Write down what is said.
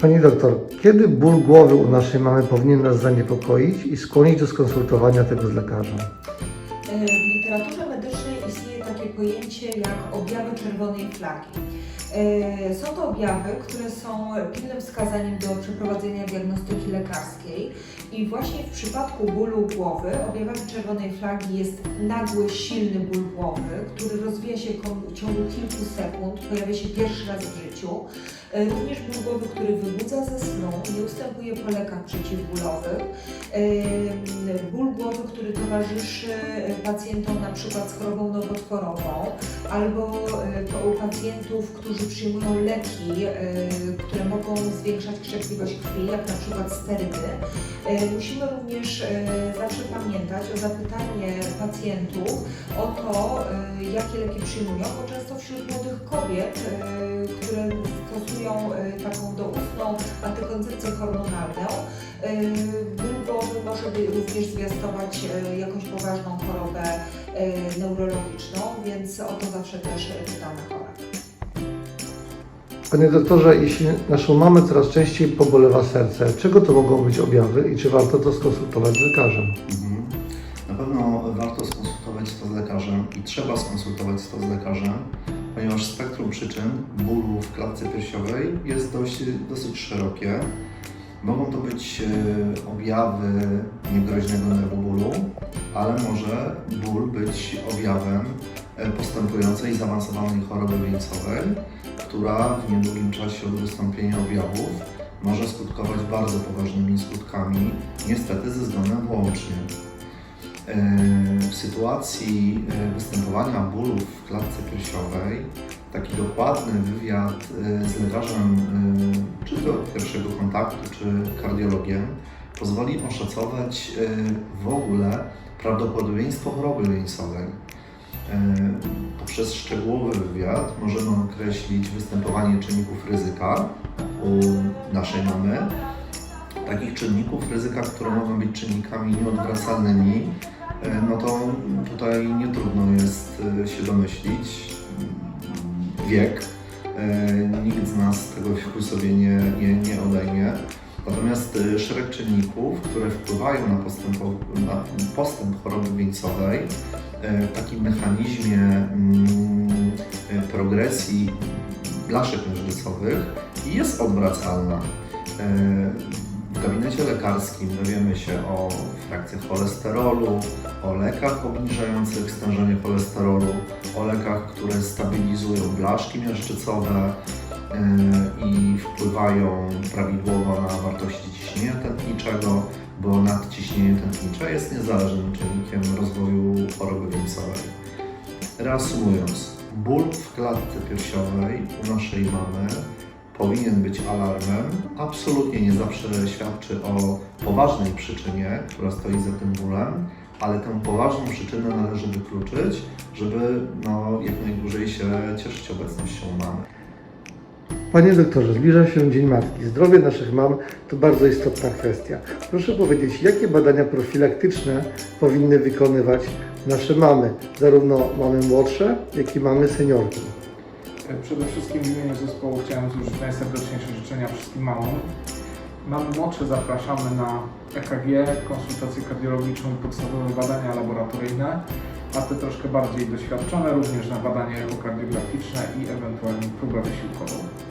Pani doktor, kiedy ból głowy u naszej mamy powinien nas zaniepokoić i skłonić do skonsultowania tego z lekarzem? E, W literaturze medycznej istnieje takie pojęcie jak objawy czerwonej flagi. E, Są to objawy, które są pilnym wskazaniem do przeprowadzenia diagnostyki lekarskiej i właśnie w przypadku bólu głowy objawami czerwonej flagi jest nagły, silny ból głowy, który rozwija się w ciągu kilku sekund, pojawia się pierwszy raz w życiu. E, Również ból głowy, który wybudza ze snu, nie ustępuje po lekach przeciwbólowych. Em, Ból głowy, który towarzyszy e, pacjentom na przykład z chorobą nowotworową albo e, u pacjentów, którzy przyjmują leki, e, które mogą zwiększać krzepliwość krwi, jak na przykład sterydy. E, Musimy również e, zawsze pamiętać o zapytanie pacjentów o to, e, jakie leki przyjmują, bo często wśród młodych kobiet, e, które stosują e, taką doustną antykoncepcję hormonalną, ból głowy może również zwiastować e, jakąś poważną chorobę neurologiczną, więc o to zawsze też pytamy chorych. Panie doktorze, jeśli naszą mamę coraz częściej pobolewa serce, czego to mogą być objawy i czy warto to skonsultować z lekarzem? Mhm. Na pewno warto skonsultować to z lekarzem i trzeba skonsultować to z lekarzem, ponieważ spektrum przyczyn bólu w klatce piersiowej jest dość, dosyć szerokie. Mogą to być e, objawy niegroźnego nerwobólu, ale może ból być objawem e, postępującej, zaawansowanej choroby wieńcowej, która w niedługim czasie od wystąpienia objawów może skutkować bardzo poważnymi skutkami, niestety ze zgonem włącznie. W sytuacji występowania bólów w klatce piersiowej, taki dokładny wywiad e, z lekarzem, czy do pierwszego kontaktu, czy kardiologiem, pozwoli oszacować e, w ogóle prawdopodobieństwo choroby wieńcowej. E, Poprzez szczegółowy wywiad możemy określić występowanie czynników ryzyka u naszej mamy, takich czynników ryzyka, które mogą być czynnikami nieodwracalnymi, no to tutaj nie trudno jest e, się domyślić. Wiek. E, Nikt z nas tego wieku sobie nie, nie, nie odejmie. Natomiast e, szereg czynników, które wpływają na, postępo- na postęp choroby wieńcowej e, w takim mechanizmie mm, e, progresji blaszek nerwicowych jest odwracalna. W gabinecie lekarskim dowiemy się o frakcjach cholesterolu, o lekach obniżających stężenie cholesterolu, o lekach, które stabilizują blaszki miażdżycowe e, i wpływają prawidłowo na wartości ciśnienia tętniczego, bo nadciśnienie tętnicze jest niezależnym czynnikiem rozwoju choroby wieńcowej. Reasumując, ból w klatce piersiowej u naszej mamy powinien być alarmem. Absolutnie nie zawsze świadczy o poważnej przyczynie, która stoi za tym bólem, ale tę poważną przyczynę należy wykluczyć, żeby no, jak najdłużej się cieszyć obecnością mamy. Panie doktorze, zbliża się Dzień Matki. Zdrowie naszych mam to bardzo istotna kwestia. Proszę powiedzieć, jakie badania profilaktyczne powinny wykonywać nasze mamy, zarówno mamy młodsze, jak i mamy seniorki? Przede wszystkim w imieniu zespołu chciałem złożyć najserdeczniejsze życzenia wszystkim mamom. Mamy młodsze zapraszamy na EKG, konsultację kardiologiczną i podstawowe badania laboratoryjne, a te troszkę bardziej doświadczone również na badania echokardiograficzne i ewentualnie próbę wysiłkową.